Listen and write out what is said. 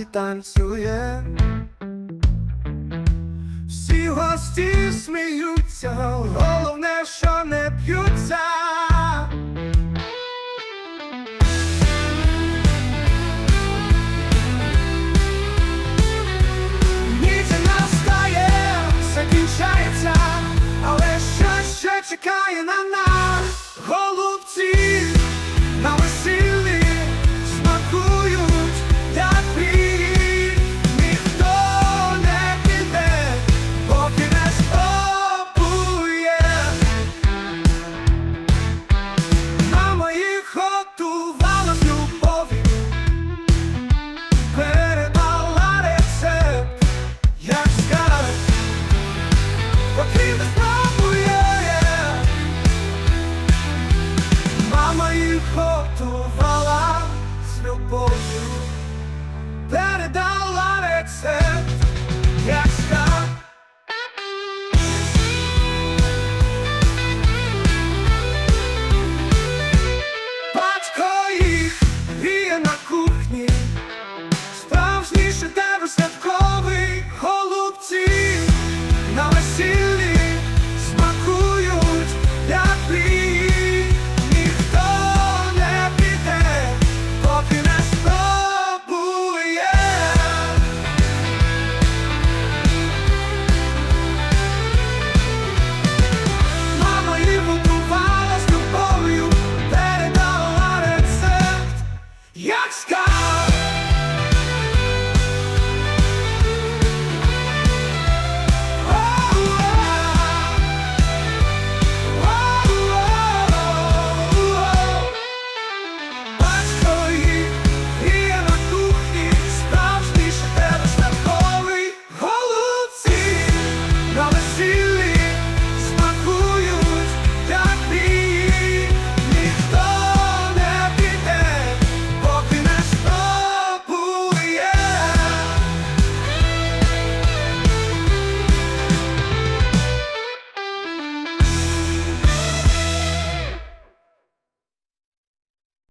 раді танцює. Всі гості сміються, головне, що не п'ються. Ніч настає, все кінчається, але що ще чекає на нас? готувала з любов'ю, передала рецепт, як Yuck, Scott!